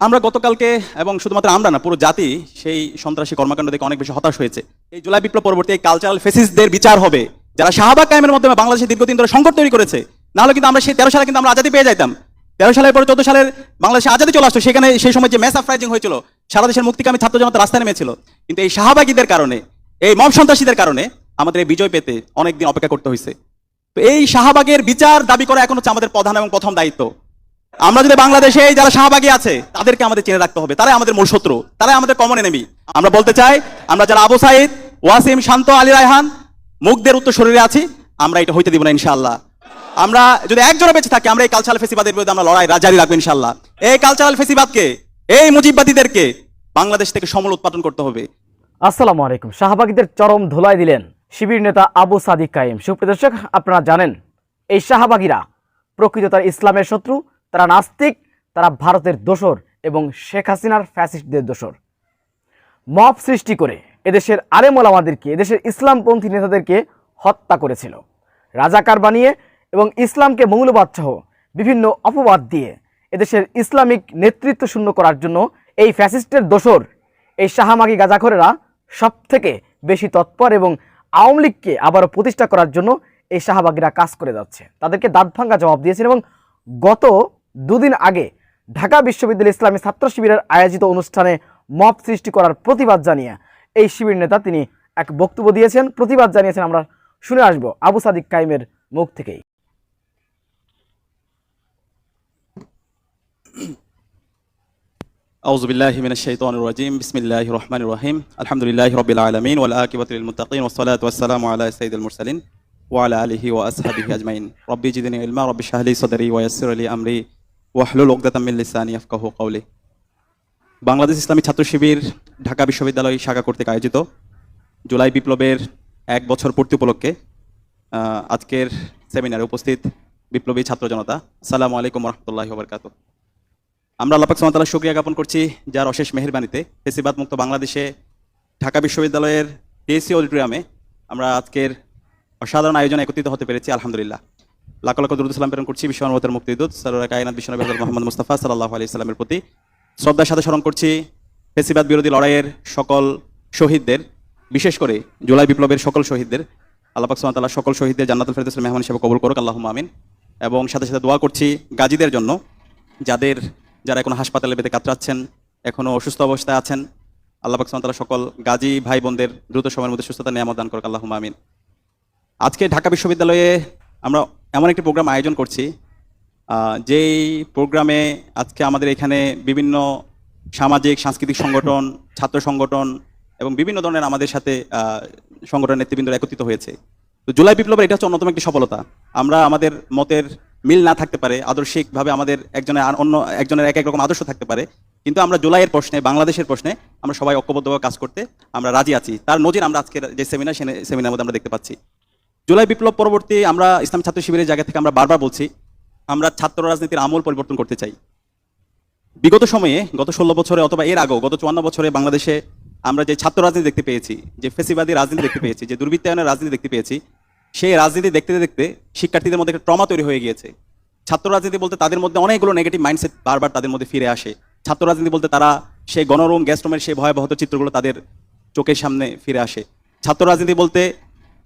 আমরা গতকালকে এবং শুধুমাত্র আমরা না, পুরো জাতি সেই সন্ত্রাসী কর্মকাণ্ড দেখে অনেক বেশি হতাশ হয়েছে। এই জুলাই বিপ্লব পরবর্তী এই কালচারাল ফেসিসদের বিচার হবে। যারা শাহবাগ কায়েমের মাধ্যমে বাংলাদেশে দীর্ঘদিন ধরে সংকট তৈরি করেছে, নাহলে কিন্তু আমরা সেই তেরো সালে কিন্তু আমরা আজাদি পেয়ে যাইতাম। তেরো সালের পরে চোদ্দ সালের বাংলাদেশে আজাদি চলে আসতো, সেখানে সেই সময় যে ম্যাস আফরাইজিং হয়েছিল, সারা দেশের মুক্তিকামী ছাত্র জনতা রাস্তায় নেমেছিল। কিন্তু এই শাহবাগীদের কারণে, এই মব সন্ত্রাসীদের কারণে আমাদের এই বিজয় পেতে অনেকদিন অপেক্ষা করতে হয়েছে। তো এই শাহবাগের বিচার দাবি করা এখন হচ্ছে আমাদের প্রধান এবং প্রথম দায়িত্ব। আমরা যদি বাংলাদেশে যারা শাহবাগী আছে, তাদেরকে আমাদের চিনে রাখতে হবে। তারাই আমাদের মূল শত্রু। তারাই আমাদের কমন এনেমি আমরা বলতে চাই, আমরা যারা আবু সাইদ, ওয়াসিম, শান্ত, আলী রায়হান মুখদের উত্তর শরীরে আছি, আমরা এটা হইতে দিব না, ইনশাআল্লাহ। আমরা যদি একজনে বেঁচে থাকি, আমরা এই কালচারাল ফেসিবাদের বিরুদ্ধে আমরা লড়াই জারি রাখব, ইনশাআল্লাহ। এই কালচারাল ফেসিবাদকে, এই মুজিববাদীদেরকে বাংলাদেশ থেকে সমল উৎপাদন করতে হবে। আসসালামু আলাইকুম। শাহবাগীদের চরম ধোলাই দিলেন শিবির নেতা আবু সাদিক কাইম সুপ্রদর্শক আপনারা জানেন, এই শাহবাগীরা প্রকৃত তার ইসলামের শত্রু। তারা নাস্তিক, তারা ভারতের দোসর এবং শেখ হাসিনার ফ্যাসিস্টদের দোসর। মব সৃষ্টি করে এদেশের আরেম ওলামাদেরকে, এদেশের ইসলামপন্থী নেতাদেরকে হত্যা করেছিল। রাজাকার বানিয়ে এবং ইসলামকে মৌলবাদ সহ বিভিন্ন অপবাদ দিয়ে এদেশের ইসলামিক নেতৃত্ব শূন্য করার জন্য এই ফ্যাসিস্টের দোসর, এই শাহামাগি গাজাখরেরা সব থেকে বেশি তৎপর এবং আওয়ামী লীগকে আবারও প্রতিষ্ঠা করার জন্য এই শাহবাগীরা কাজ করে যাচ্ছে। তাদেরকে দাঁত ভাঙ্গা জবাব দিয়েছেন এবং গত দুদিন আগে ঢাকা বিশ্ববিদ্যালয় ইসলামী ছাত্র শিবিরের আয়োজিত অনুষ্ঠানে মব সৃষ্টি করার প্রতিবাদ জানিয়ে এই শিবির নেতা তিনি এক বক্তব্য দিয়েছেন প্রতিবাদ জানিয়েছেন আমরা শুনে আসব আবু সাদিক কাইমের মুখ থেকেই أعوذ بالله من الشيطان الرجيم بسم الله الرحمن الرحيم الحمد لله رب العالمين والعاقبة للمتقين والصلاة والسلام على سيد المرسلين وعلى آله وأصحابه أجمعين ربي زدني علما ربي اشرح لي صدري ويسر لي أمري ওয়াহলুল ওকদাতামিল্লিসানি আফকাহ কাউলে বাংলাদেশ ইসলামী ছাত্র শিবির ঢাকা বিশ্ববিদ্যালয় শাখা কর্তৃক আয়োজিত জুলাই বিপ্লবের এক বছর পূর্তি উপলক্ষে আজকের সেমিনারে উপস্থিত বিপ্লবী ছাত্র জনতা। সালামু আলাইকুম রহমতুল্লাহ বরকাত আমরা আল্লাপাক সামাতাল্লাহ শুক্রিয়া জ্ঞাপন করছি যার অশেষ মেহরবানিতে ফেসিবাদ মুক্ত বাংলাদেশে ঢাকা বিশ্ববিদ্যালয়ের ডিএসি অডিটোরিয়ামে আমরা আজকের অসাধারণ আয়োজনে একত্রিত হতে পেরেছি, আলহামদুলিল্লাহ। লাখ দরুদ প্রেরণ করছি বিশ্বমানবতের মুক্তিদূত সররা কায়নাত বিশ্বনবী হজরত মোহাম্মদ মুস্তাফা সাল্লাহ আলি সাল্লামের প্রতি শ্রদ্ধার সাথে স্মরণ করছি ফেসিবাদ বিরোধী লড়াইয়ের সকল শহীদদের, বিশেষ করে জুলাই বিপ্লবের সকল শহীদদের আল্লাপাক সামতাল্লাহ সকল শহীদদের জান্নাতুল ফেরদৌসের মেহমান হিসেবে কবুল করুক আল্লাহ আমিন। এবং সাথে সাথে দোয়া করছি গাজীদের জন্য, যাদের যারা এখনও হাসপাতালে বেঁধে কাতরাচ্ছেন এখনও অসুস্থ অবস্থায় আছেন, আল্লাহ পাক সকল গাজী ভাই বোনদের দ্রুত সময়ের মধ্যে সুস্থতা নিয়ামত দান করুক আল্লাহ আমিন। আজকে ঢাকা বিশ্ববিদ্যালয়ে আমরা এমন একটি প্রোগ্রাম আয়োজন করছি যেই প্রোগ্রামে আজকে আমাদের এখানে বিভিন্ন সামাজিক সাংস্কৃতিক সংগঠন ছাত্র সংগঠন এবং বিভিন্ন ধরনের আমাদের সাথে আহ, সংগঠনের নেতৃবৃন্দরা একত্রিত হয়েছে। তো জুলাই বিপ্লবের এটা হচ্ছে অন্যতম একটি সফলতা। আমরা আমাদের মতের মিল না থাকতে পারে আদর্শিকভাবে আমাদের একজনের অন্য একজনের এক এক রকম আদর্শ থাকতে পারে কিন্তু আমরা জুলাইয়ের প্রশ্নে বাংলাদেশের প্রশ্নে আমরা সবাই ঐক্যবদ্ধভাবে কাজ করতে আমরা রাজি আছি। তার নজির আমরা আজকের যে সেমিনার সেমিনার মধ্যে আমরা দেখতে পাচ্ছি। জুলাই বিপ্লব পরবর্তী আমরা ইসলাম ছাত্র শিবিরের জায়গা থেকে আমরা বারবার বলছি, আমরা ছাত্র রাজনীতির আমল পরিবর্তন করতে চাই। বিগত সময়ে, গত ষোলো বছরে অথবা এর আগেও, গত চুয়ান্ন বছরে বাংলাদেশে আমরা যে ছাত্র রাজনীতি দেখতে পেয়েছি, যে ফেসিবাদী রাজনীতি দেখতে পেয়েছি, যে দুর্বৃত্তায়নের রাজনীতি দেখতে পেয়েছি, সেই রাজনীতি দেখতে দেখতে শিক্ষার্থীদের মধ্যে একটা ট্রমা তৈরি হয়ে গিয়েছে। ছাত্র রাজনীতি বলতে তাদের মধ্যে অনেকগুলো নেগেটিভ মাইন্ডসেট বারবার তাদের মধ্যে ফিরে আসে। ছাত্র রাজনীতি বলতে তারা সেই গণরুম গ্যাস্ট্রুমের সেই ভয়াবহত চিত্রগুলো তাদের চোখের সামনে ফিরে আসে। ছাত্র রাজনীতি বলতে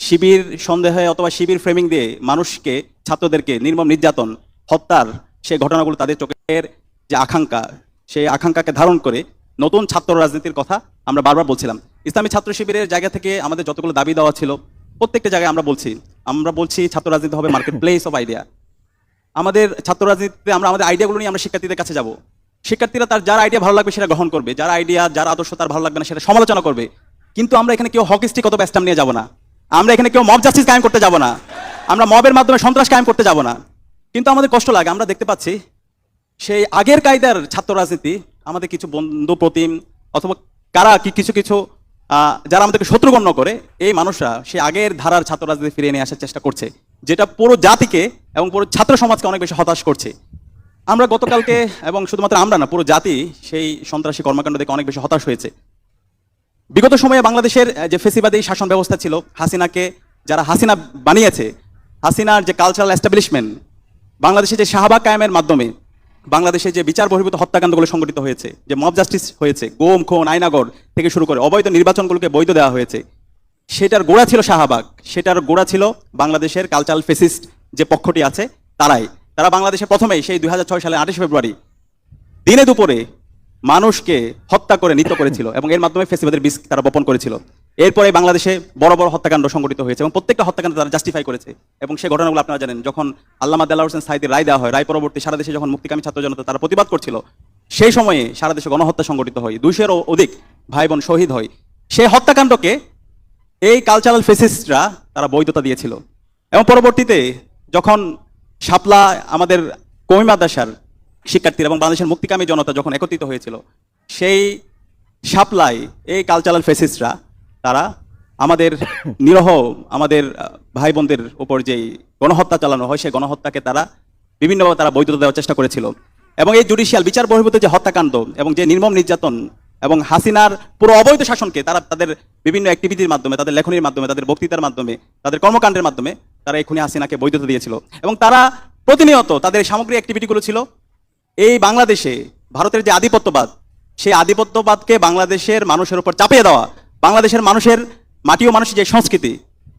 শিবির সন্দেহে অথবা শিবির ফ্রেমিং দিয়ে মানুষকে, ছাত্রদেরকে নির্মম নির্যাতন, হত্যার সেই ঘটনাগুলো তাদের চোখের যে আকাঙ্ক্ষা, সেই আকাঙ্ক্ষাকে ধারণ করে নতুন ছাত্র রাজনীতির কথা আমরা বারবার বলছিলাম। ইসলামী ছাত্র শিবিরের জায়গা থেকে আমাদের যতগুলো দাবি দেওয়া ছিল, প্রত্যেকটা জায়গায় আমরা বলছি আমরা বলছি ছাত্র রাজনীতি হবে মার্কেট প্লেস অফ আইডিয়া আমাদের ছাত্র রাজনীতিতে আমরা, আমাদের আইডিয়াগুলো নিয়ে আমরা শিক্ষার্থীদের কাছে যাব। শিক্ষার্থীরা তার যার আইডিয়া ভালো লাগবে সেটা গ্রহণ করবে, যার আইডিয়া যার আদর্শ তার ভালো লাগবে না সেটা সমালোচনা করবে। কিন্তু আমরা এখানে কেউ হকি স্টিক অথবা স্ট্যাম্প নিয়ে যাব না। আমরা এখানে কেউ মব জাস্টিস কায়েম করতে যাব না। আমরা মবের মাধ্যমে সন্ত্রাস কায়েম করতে যাব না। কিন্তু আমাদের কষ্ট লাগে, আমরা দেখতে পাচ্ছি সেই আগের কায়দার ছাত্র রাজনীতি, আমাদের কিছু বন্ধু প্রতিম অথবা কারা কি কিছু কিছু যারা আমাদেরকে শত্রুগণ্য করে, এই মানুষরা সেই আগের ধারার ছাত্র রাজনীতি ফিরিয়ে নিয়ে আসার চেষ্টা করছে, যেটা পুরো জাতিকে এবং পুরো ছাত্র সমাজকে অনেক বেশি হতাশ করছে। আমরা গতকালকে এবং শুধুমাত্র আমরা না, পুরো জাতি সেই সন্ত্রাসী কর্মকাণ্ড দেখে অনেক বেশি হতাশ হয়েছে। বিগত সময়ে বাংলাদেশের যে ফেসিবাদী শাসন ব্যবস্থা ছিল, হাসিনাকে যারা হাসিনা বানিয়েছে, হাসিনার যে কালচারাল এস্টাবলিশমেন্ট বাংলাদেশে যে শাহবাগ কায়েমের মাধ্যমে বাংলাদেশে যে বিচার বহির্ভূত হত্যাকাণ্ডগুলো সংঘটিত হয়েছে, যে মব জাস্টিস হয়েছে, গোম, খোন, আইনাগর থেকে শুরু করে অবৈধ নির্বাচনগুলোকে বৈধ দেওয়া হয়েছে, সেটার গোড়া ছিল শাহবাগ, সেটার গোড়া ছিল বাংলাদেশের কালচারাল ফেসিস্ট যে পক্ষটি আছে, তারাই। তারা বাংলাদেশে প্রথমেই সেই দুই সালে আঠাশ ফেব্রুয়ারি দিনে দুপুরে মানুষকে হত্যা করে নিত্য করেছিল এবং এর মাধ্যমে ফেসিবাদের বিষ তারা বপন করেছিল। এরপরে বাংলাদেশে বড় বড় হত্যাকাণ্ড সংঘটিত হয়েছে এবং প্রত্যেকটা হত্যাকাণ্ড তারা জাস্টিফাই করেছে এবং সেই ঘটনাগুলো আপনারা জানেন, যখন আল্লামা দেল্লা হোসেন সাইদের রায় দেওয়া হয়, রায় পরবর্তী সারা দেশে যখন মুক্তিকামী ছাত্র জনতা তারা প্রতিবাদ করছিল, সেই সময়ে সারা দেশে গণহত্যা সংঘটিত হয়, দুইশোরও অধিক ভাই বোন শহীদ হয়। সেই হত্যাকাণ্ডকে এই কালচারাল ফেসিস্টরা তারা বৈধতা দিয়েছিল। এবং পরবর্তীতে যখন শাপলা আমাদের কমি মাদ্রাসার শিক্ষার্থীরা এবং বাংলাদেশের মুক্তিকামী জনতা যখন একত্রিত হয়েছিল, সেই সাপ্লাই এই কালচারাল ফেসিস্টরা তারা আমাদের নিরহ, আমাদের ভাই বোনদের উপর যেই গণহত্যা চালানো হয়, সেই গণহত্যাকে তারা বিভিন্নভাবে তারা বৈধতা দেওয়ার চেষ্টা করেছিল। এবং এই জুডিশিয়াল বিচার বহির্ভূত যে হত্যাকাণ্ড এবং যে নির্মম নির্যাতন এবং হাসিনার পুরো অবৈধ শাসনকে তারা তাদের বিভিন্ন অ্যাক্টিভিটির মাধ্যমে, তাদের লেখনির মাধ্যমে, তাদের বক্তৃতার মাধ্যমে, তাদের কর্মকাণ্ডের মাধ্যমে তারা এই খুনি হাসিনাকে বৈধতা দিয়েছিল। এবং তারা প্রতিনিয়ত তাদের সামগ্রিক অ্যাক্টিভিটিগুলো ছিল এই বাংলাদেশে ভারতের যে আধিপত্যবাদ, সেই আধিপত্যবাদকে বাংলাদেশের মানুষের উপর চাপিয়ে দেওয়া, বাংলাদেশের মানুষের মাটি ও মানুষের যে সংস্কৃতি,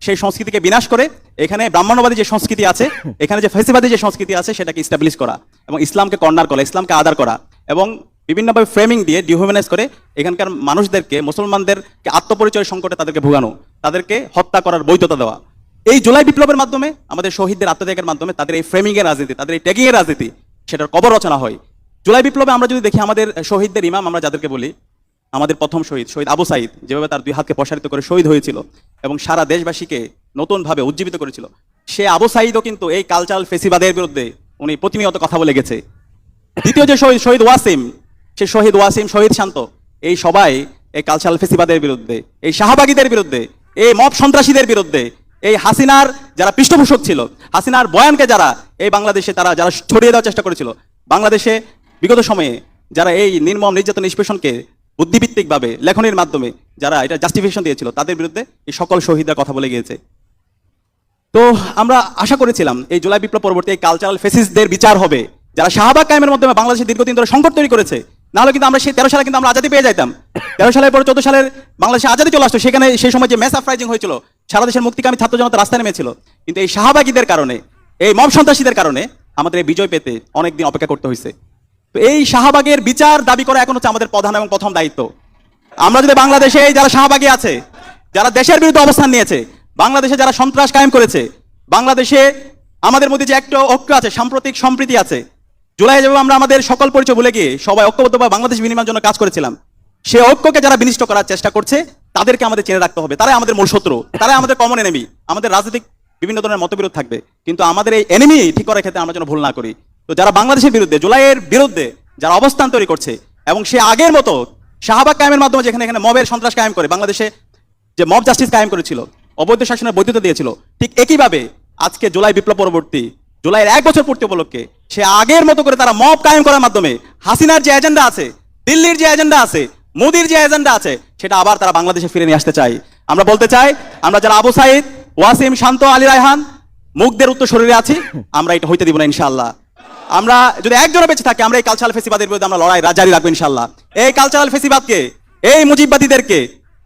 সেই সংস্কৃতিকে বিনাশ করে এখানে ব্রাহ্মণবাদী যে সংস্কৃতি আছে, এখানে যে ফেসিবাদী যে সংস্কৃতি আছে, সেটাকে ইস্টাবলিশ করা এবং ইসলামকে কর্নার করা, ইসলামকে আদার করা এবং বিভিন্নভাবে ফ্রেমিং দিয়ে ডিহিউম্যানাইজ করে এখানকার মানুষদেরকে, মুসলমানদেরকে আত্মপরিচয় সংকটে তাদেরকে ভোগানো, তাদেরকে হত্যা করার বৈধতা দেওয়া। এই জুলাই বিপ্লবের মাধ্যমে আমাদের শহীদদের আত্মত্যাগের মাধ্যমে তাদের এই ফ্রেমিং এর রাজনীতি, তাদের এই ট্যাগিং এর রাজনীতি সেটার কবর রচনা হয়। জুলাই বিপ্লবে আমরা যদি দেখি, আমাদের শহীদদের ইমাম, আমরা যাদেরকে বলি, আমাদের প্রথম শহীদ শহীদ আবু সাইদ, যেভাবে তার দুই হাতকে প্রসারিত করে শহীদ হয়েছিল এবং সারা দেশবাসীকে নতুনভাবে উজ্জীবিত করেছিল। সে আবু সাইদও কিন্তু এই কালচারাল ফেসিবাদের বিরুদ্ধে উনি প্রতিনিয়ত কথা বলে গেছে। দ্বিতীয় যে শহীদ শহীদ ওয়াসিম, সে শহীদ ওয়াসিম, শহীদ শান্ত, এই সবাই এই কালচারাল ফেসিবাদের বিরুদ্ধে, এই শাহবাগীদের বিরুদ্ধে, এই মব সন্ত্রাসীদের বিরুদ্ধে এই হাসিনার যারা পৃষ্ঠপোষক ছিল, হাসিনার বয়ানকে যারা এই বাংলাদেশে তারা যারা ছড়িয়ে দেওয়ার চেষ্টা করেছিল, বাংলাদেশে বিগত সময়ে যারা এই নির্মম নির্যাতন নিষ্পেষণকে বুদ্ধিভিত্তিকভাবে লেখনের মাধ্যমে যারা এটা জাস্টিফিকেশন দিয়েছিল, তাদের বিরুদ্ধে এই সকল শহীদরা কথা বলে গিয়েছে। তো আমরা আশা করেছিলাম এই জুলাই বিপ্লব পরবর্তী এই কালচারাল ফেসিসদের বিচার হবে, যারা শাহবাগ কায়েমের মাধ্যমে বাংলাদেশে দীর্ঘদিন ধরে সংকট তৈরি করেছে নাহলে কিন্তু আমরা সেই তেরো সালে কিন্তু আমরা আজাদি পেয়ে যাইতাম। তেরো সালের পরে চোদ্দ সালের বাংলাদেশে আজাদি চলে আসতো। সেখানে সেই সময় যে মেস আফরাইজিং হয়েছিল, সারা দেশের মুক্তিকামী ছাত্র জনতা রাস্তায় নেমেছিল। কিন্তু এই শাহবাগীদের কারণে, এই মব সন্ত্রাসীদের কারণে আমাদের এই বিজয় পেতে অনেকদিন অপেক্ষা করতে হয়েছে। তো এই শাহবাগের বিচার দাবি করা এখন হচ্ছে আমাদের প্রধান এবং প্রথম দায়িত্ব। আমরা যদি বাংলাদেশে যারা শাহবাগী আছে, যারা দেশের বিরুদ্ধে অবস্থান নিয়েছে, বাংলাদেশে যারা সন্ত্রাস কায়েম করেছে, বাংলাদেশে আমাদের মধ্যে যে একটা ঐক্য আছে, সাম্প্রতিক সম্প্রীতি আছে জুলাই যেভাবে আমরা আমাদের সকল পরিচয় ভুলে গিয়ে সবাই ঐক্যবদ্ধভাবে বাংলাদেশ বিনিময়ের জন্য কাজ করেছিলাম। সে ঐক্যকে যারা বিনিষ্ট করার চেষ্টা করছে, তাদেরকে আমাদের চেনে রাখতে হবে। তারাই আমাদের মূল শত্রু। তারাই আমাদের কমন এনেমি আমাদের রাজনৈতিক বিভিন্ন ধরনের মতবিরোধ থাকবে। কিন্তু আমাদের এই এনেমি ঠিক করার ক্ষেত্রে আমরা যেন ভুল না করি। তো যারা বাংলাদেশের বিরুদ্ধে, জুলাইয়ের বিরুদ্ধে যারা অবস্থান তৈরি করছে এবং সে আগের মতো শাহবাগ কায়েমের মাধ্যমে যেখানে এখানে মবের সন্ত্রাস কায়েম করে বাংলাদেশে যে মব জাস্টিস কায়েম করেছিল, অবৈধ শাসনের বৈধতা দিয়েছিল, ঠিক একইভাবে আজকে জুলাই বিপ্লব পরবর্তী জুলাইয়ের এক বছর পূর্তি উপলক্ষে সে আগের মতো করে তারা মব কায়েম করার মাধ্যমে হাসিনার যে এজেন্ডা আছে, দিল্লির যে এজেন্ডা আছে, মোদির যে এজেন্ডা আছে, সেটা আবার তারা বাংলাদেশে ফিরে নিয়ে আসতে চাই আমরা বলতে চাই, আমরা যারা আবু সাইদ, ওয়াসিম, শান্ত, আলী রায়হান মুখদের উত্তর শরীরে আছি, আমরা এটা হইতে দিব না ইনশাআল্লাহ। আমরা যদি একজনে বেঁচে থাকি, আমরা এই কালচারাল ফেসিবাদের বিরুদ্ধে আমরা লড়াই জারি রাখব ইনশাল্লাহ এই কালচারাল ফেসিবাদকে এই মুজিববাদীদেরকে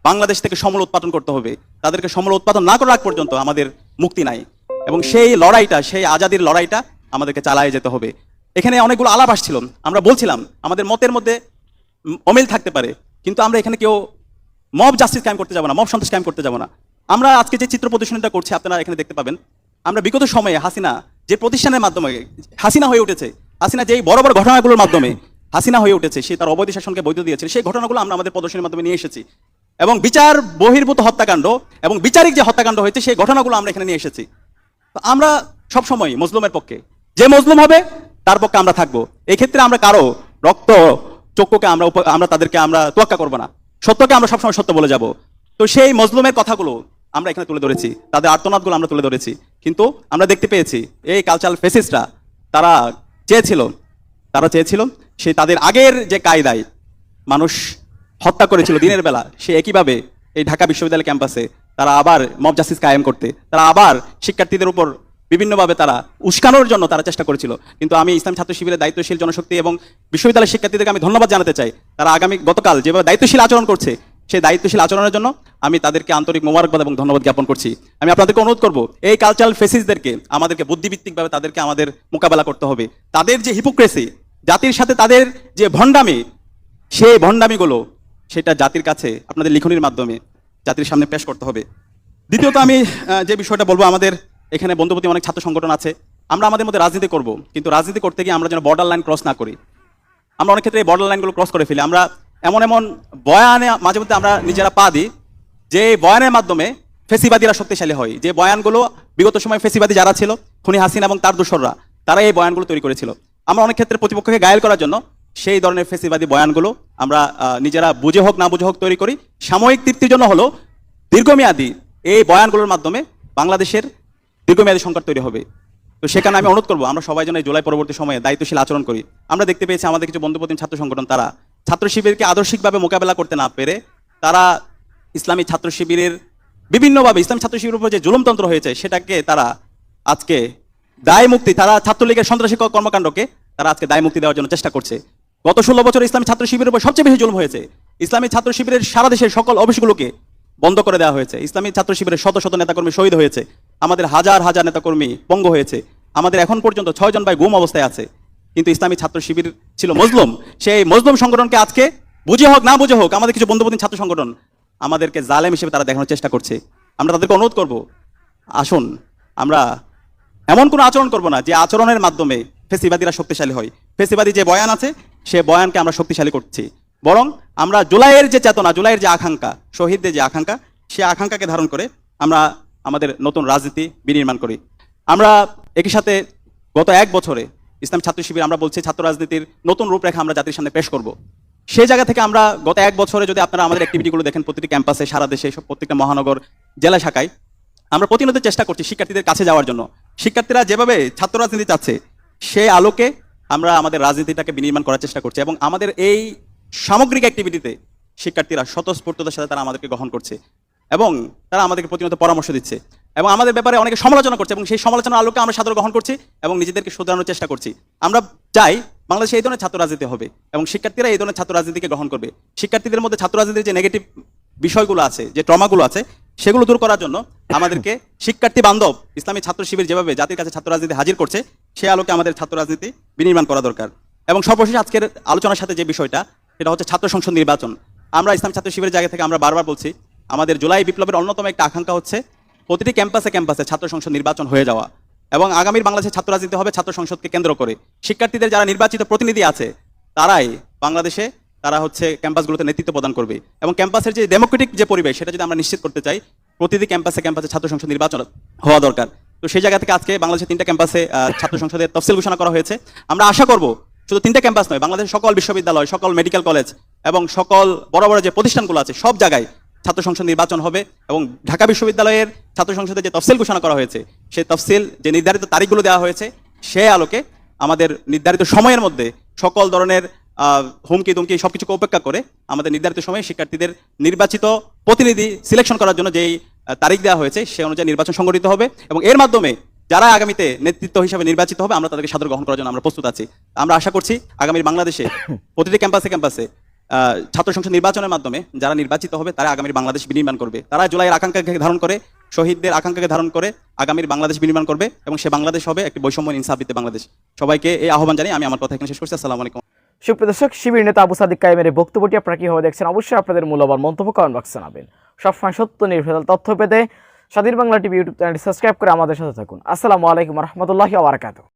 বাংলাদেশ থেকে সমল উৎপাদন করতে হবে। তাদেরকে সমল উৎপাদন না করার পর্যন্ত আমাদের মুক্তি নাই। এবং সেই লড়াইটা, সেই আজাদির লড়াইটা আমাদেরকে চালায় যেতে হবে। এখানে অনেকগুলো আলাপ আসছিল। আমরা বলছিলাম, আমাদের মতের মধ্যে অমিল থাকতে পারে, কিন্তু আমরা এখানে কেউ মব জাস্টিস কায়েম করতে যাব না, মব সন্ত্রাস কায়েম করতে যাব না। আমরা আজকে যে চিত্র প্রদর্শনীটা করছি, আপনারা এখানে দেখতে পাবেন। আমরা বিগত সময়ে হাসিনা যে প্রতিষ্ঠানের মাধ্যমে, হাসিনা হয়ে উঠেছে, হাসিনা যেই বড় বড় ঘটনাগুলোর মাধ্যমে হাসিনা হয়ে উঠেছে, সে তার অবৈধ শাসনকে বৈধ দিয়েছে, সেই ঘটনাগুলো আমরা আমাদের প্রদর্শনীর মাধ্যমে নিয়ে এসেছি। এবং বিচার, বহির্ভূত হত্যাকাণ্ড এবং বিচারিক যে হত্যাকাণ্ড হয়েছে, সেই ঘটনাগুলো আমরা এখানে নিয়ে এসেছি। আমরা সবসময় মজলুমের পক্ষে। যে মজলুম হবে, তার পক্ষে আমরা থাকব। এই ক্ষেত্রে আমরা কারও রক্ত চক্ষুকে আমরা আমরা তাদেরকে আমরা তোয়াক্কা করব না। সত্যকে আমরা সবসময় সত্য বলে যাব। তো সেই মজলুমের কথাগুলো আমরা এখানে তুলে ধরেছি। তাদের আর্তনাদগুলো আমরা তুলে ধরেছি। কিন্তু আমরা দেখতে পেয়েছি, এই কালচারাল ফেসিসরা তারা চেয়েছিল তারা চেয়েছিল সে তাদের আগের যে কায়দায় মানুষ হত্যা করেছিল দিনের বেলা, সে একইভাবে এই ঢাকা বিশ্ববিদ্যালয় ক্যাম্পাসে তারা আবার মব জাস্টিস কায়েম করতে, তারা আবার শিক্ষার্থীদের উপর বিভিন্নভাবে তারা উস্কানোর জন্য তারা চেষ্টা করেছিল। কিন্তু আমি ইসলাম ছাত্র শিবিরের দায়িত্বশীল জনশক্তি এবং বিশ্ববিদ্যালয়ের শিক্ষার্থীদেরকে আমি ধন্যবাদ জানাতে চাই। তারা আগামী গতকাল যেভাবে দায়িত্বশীল আচরণ করছে, সেই দায়িত্বশীল আচরণের জন্য আমি তাদেরকে আন্তরিক মোবারকবাদ এবং ধন্যবাদ জ্ঞাপন করছি। আমি আপনাদেরকে অনুরোধ করব, এই কালচারাল ফেসিসদেরকে আমাদেরকে বুদ্ধিভিত্তিকভাবে তাদেরকে আমাদের মোকাবেলা করতে হবে। তাদের যে হিপোক্রেসি জাতির সাথে তাদের যে ভণ্ডামি, সেই ভণ্ডামিগুলো সেটা জাতির কাছে আপনাদের লিখনির মাধ্যমে জাতির সামনে পেশ করতে হবে। দ্বিতীয়ত আমি যে বিষয়টা বলব, আমাদের এখানে বন্ধুপতি অনেক ছাত্র সংগঠন আছে। আমরা আমাদের মধ্যে রাজনীতি করব, কিন্তু রাজনীতি করতে গিয়ে আমরা যেন বর্ডার লাইন ক্রস না করি। আমরা অনেক ক্ষেত্রে এই বর্ডার লাইনগুলো ক্রস করে ফেলি। আমরা এমন এমন বয়ানে, মাঝে মধ্যে আমরা নিজেরা পা দিই, যে বয়ানের মাধ্যমে ফেসিবাদীরা শক্তিশালী হয়। যে বয়ানগুলো, বিগত সময় ফেসিবাদী যারা ছিল, খুনি হাসিন এবং তার দোসররা, তারা এই বয়ানগুলো তৈরি করেছিল। আমরা অনেক ক্ষেত্রে প্রতিপক্ষকে গায়েল করার জন্য সেই ধরনের ফেসিবাদী বয়ানগুলো আমরা নিজেরা বুঝে হোক, না বুঝে হোক তৈরি করি। সাময়িক তৃপ্তির জন্য হলো, দীর্ঘমেয়াদী এই বয়ানগুলোর মাধ্যমে বাংলাদেশের দীর্ঘমেয়াদী সংকট তৈরি হবে। তো সেখানে আমি অনুরোধ করব, আমরা সবাই যেন জুলাই পরবর্তী সময়ে দায়িত্বশীল আচরণ করি। আমরা দেখতে পেয়েছি আমাদের কিছু বন্ধুপ্রতিম ছাত্র সংগঠন, তারা ছাত্র শিবিরকে আদর্শিকভাবে মোকাবেলা করতে না পেরে তারা ইসলামী ছাত্র শিবিরের বিভিন্নভাবে, ইসলামী ছাত্র শিবিরের উপর যে জুলুমতন্ত্র হয়েছে, সেটাকে তারা আজকে দায় মুক্তি তারা ছাত্রলীগের সন্ত্রাসী কর্মকাণ্ডকে তারা আজকে দায় মুক্তি দেওয়ার জন্য চেষ্টা করছে। গত ষোলো বছর ইসলামী ছাত্র শিবিরের উপর সবচেয়ে বেশি জুলুম হয়েছে। ইসলামী ছাত্র শিবিরের সারা দেশের সকল অফিসগুলোকে বন্ধ করে দেওয়া হয়েছে। ইসলামী ছাত্র শিবিরের শত শত নেতাকর্মী শহীদ হয়েছে। আমাদের হাজার হাজার নেতাকর্মী পঙ্গু হয়েছে। আমাদের এখন পর্যন্ত ছয়জন ভাই গুম অবস্থায় আছে। কিন্তু ইসলামী ছাত্র শিবির ছিল মজলুম। সেই মজলুম সংগঠনকে আজকে বুঝে হোক, না বুঝে হোক, আমাদের কিছু বন্ধুবন্ধু ছাত্র সংগঠন আমাদেরকে জালেম হিসেবে তারা দেখানোর চেষ্টা করছে। আমরা তাদেরকে অনুরোধ করব, আসুন, আমরা এমন কোনো আচরণ করব না যে আচরণের মাধ্যমে ফেসিবাদীরা শক্তিশালী হয়। ফেসিবাদী যে বয়ান আছে সে বয়ানকে আমরা শক্তিশালী করছি। বরং আমরা জুলাইয়ের যে চেতনা, জুলাইয়ের যে আকাঙ্ক্ষা, শহীদদের যে আকাঙ্ক্ষা, সে আকাঙ্ক্ষাকে ধারণ করে আমরা আমাদের নতুন রাজনীতি বিনির্মাণ করি। আমরা একই সাথে গত এক বছরে ইসলাম ছাত্র শিবির আমরা বলছি ছাত্র রাজনীতির নতুন রূপরেখা আমরা জাতির সামনে পেশ করব। সেই জায়গা থেকে আমরা গত এক বছরে যদি আপনারা আমাদের অ্যাক্টিভিটিগুলো দেখেন, প্রতিটি ক্যাম্পাসে সারা দেশে প্রত্যেকটা মহানগর, জেলা শাখায়, আমরা প্রতিনিয়ত চেষ্টা করছি শিক্ষার্থীদের কাছে যাওয়ার জন্য। শিক্ষার্থীরা যেভাবে ছাত্র রাজনীতি চাচ্ছে সেই আলোকে আমরা আমাদের রাজনীতিটাকে বিনির্মাণ করার চেষ্টা করছি এবং আমাদের এই সামগ্রিক অ্যাক্টিভিটিতে শিক্ষার্থীরা স্বতঃস্ফূর্ততার সাথে তারা আমাদেরকে গ্রহণ করছে এবং তারা আমাদেরকে প্রতিনিয়ত পরামর্শ দিচ্ছে এবং আমাদের ব্যাপারে অনেকে সমালোচনা করছে এবং সেই সমালোচনার আলোকে আমরা সাদর গ্রহণ করছি এবং নিজেদেরকে শুধরানোর চেষ্টা করছি। আমরা চাই বাংলাদেশে এই ধরনের ছাত্র রাজনীতি হবে এবং শিক্ষার্থীরা এই ধরনের ছাত্র রাজনীতিকে গ্রহণ করবে। শিক্ষার্থীদের মধ্যে ছাত্র রাজনীতির যে নেগেটিভ বিষয়গুলো আছে, যে ট্রমাগুলো আছে সেগুলো দূর করার জন্য আমাদেরকে শিক্ষার্থী বান্ধব, ইসলামী ছাত্র শিবির যেভাবে জাতির কাছে ছাত্র রাজনীতি হাজির করছে, সে আলোকে আমাদের ছাত্র রাজনীতি বিনির্মাণ করা দরকার। এবং সর্বশেষ আজকের আলোচনার সাথে যে বিষয়টা, সেটা হচ্ছে ছাত্র সংসদ নির্বাচন। আমরা ইসলাম ছাত্র শিবিরের জায়গা থেকে আমরা বারবার বলছি, আমাদের জুলাই বিপ্লবের অন্যতম একটা আকাঙ্ক্ষা হচ্ছে প্রতিটি ক্যাম্পাসে ক্যাম্পাসে ছাত্র সংসদ নির্বাচন হয়ে যাওয়া। এবং আগামীর বাংলাদেশে ছাত্র রাজনীতি হবে ছাত্র সংসদকে কেন্দ্র করে। শিক্ষার্থীদের যারা নির্বাচিত প্রতিনিধি আছে, তারাই বাংলাদেশে তারা হচ্ছে ক্যাম্পাসগুলোতে নেতৃত্ব প্রদান করবে। এবং ক্যাম্পাসের যে ডেমোক্রেটিক যে পরিবেশ, সেটা যদি আমরা নিশ্চিত করতে চাই, প্রতিটি ক্যাম্পাসে ক্যাম্পাসে ছাত্র সংসদ নির্বাচন হওয়া দরকার। তো সেই জায়গা থেকে আজকে বাংলাদেশের তিনটা ক্যাম্পাসে ছাত্র সংসদের তফসিল ঘোষণা করা হয়েছে। আমরা আশা করব শুধু তিনটা ক্যাম্পাস নয়, বাংলাদেশের সকল বিশ্ববিদ্যালয়, সকল মেডিকেল কলেজ এবং সকল বড় বড় যে প্রতিষ্ঠানগুলো আছে, সব জায়গায় ছাত্র সংসদ নির্বাচন হবে এবং ঢাকা বিশ্ববিদ্যালয়ের ছাত্র সংসদে যে তফসিল ঘোষণা করা হয়েছে, সেই তফসিল যে নির্ধারিত তারিখগুলো দেওয়া হয়েছে, সে আলোকে আমাদের নির্ধারিত সময়ের মধ্যে সকল ধরনের হুমকি দুমকি সবকিছুকে উপেক্ষা করে আমাদের নির্ধারিত সময়ে শিক্ষার্থীদের নির্বাচিত প্রতিনিধি সিলেকশন করার জন্য যেই তারিখ দেওয়া হয়েছে সে অনুযায়ী নির্বাচন সংগঠিত হবে এবং এর মাধ্যমে যারা আগামীতে নেতৃত্ব হিসাবে নির্বাচিত হবে আমরা তাদেরকে সাদর গ্রহণ করার জন্য আমরা প্রস্তুত আছি। আমরা আশা করছি আগামীর বাংলাদেশে প্রতিটি ক্যাম্পাসে ক্যাম্পাসে আহ, ছাত্র সংসদ নির্বাচনের মাধ্যমে যারা নির্বাচিত হবে তারা আগামীর বাংলাদেশ বিনির্মাণ করবে। তারা জুলাইয়ের আকাঙ্ক্ষাকে ধারণ করে শহীদদের আকাঙ্ক্ষাকে ধারণ করে আগামীর বাংলাদেশ বিনির্মাণ করবে এবং সে বাংলাদেশ হবে একটি বৈষম্য ইনসাফিতে বাংলাদেশ। সবাইকে এই আহ্বান জানিয়ে আমি আমার কথা এখানে শেষ করছি। আসসালামু আলাইকুম। সুপ্রদর্শক শিবির নেতা আবু সাদিক কায়েমের বক্তব্যটি আপনারা কীভাবে দেখছেন? অবশ্যই আপনাদের মূল্যবান মন্তব্য কমেন্ট বক্সে জানাবেন। সবসময় সত্য, নির্ভেজাল তথ্য পেতে স্বাধীন বাংলা টিভি ইউটিউব চ্যানেলটি সাবস্ক্রাইব করে আমাদের সাথে থাকুন। আসসালামু আলাইকুম রহমতুল্লাহি আবরাকাতু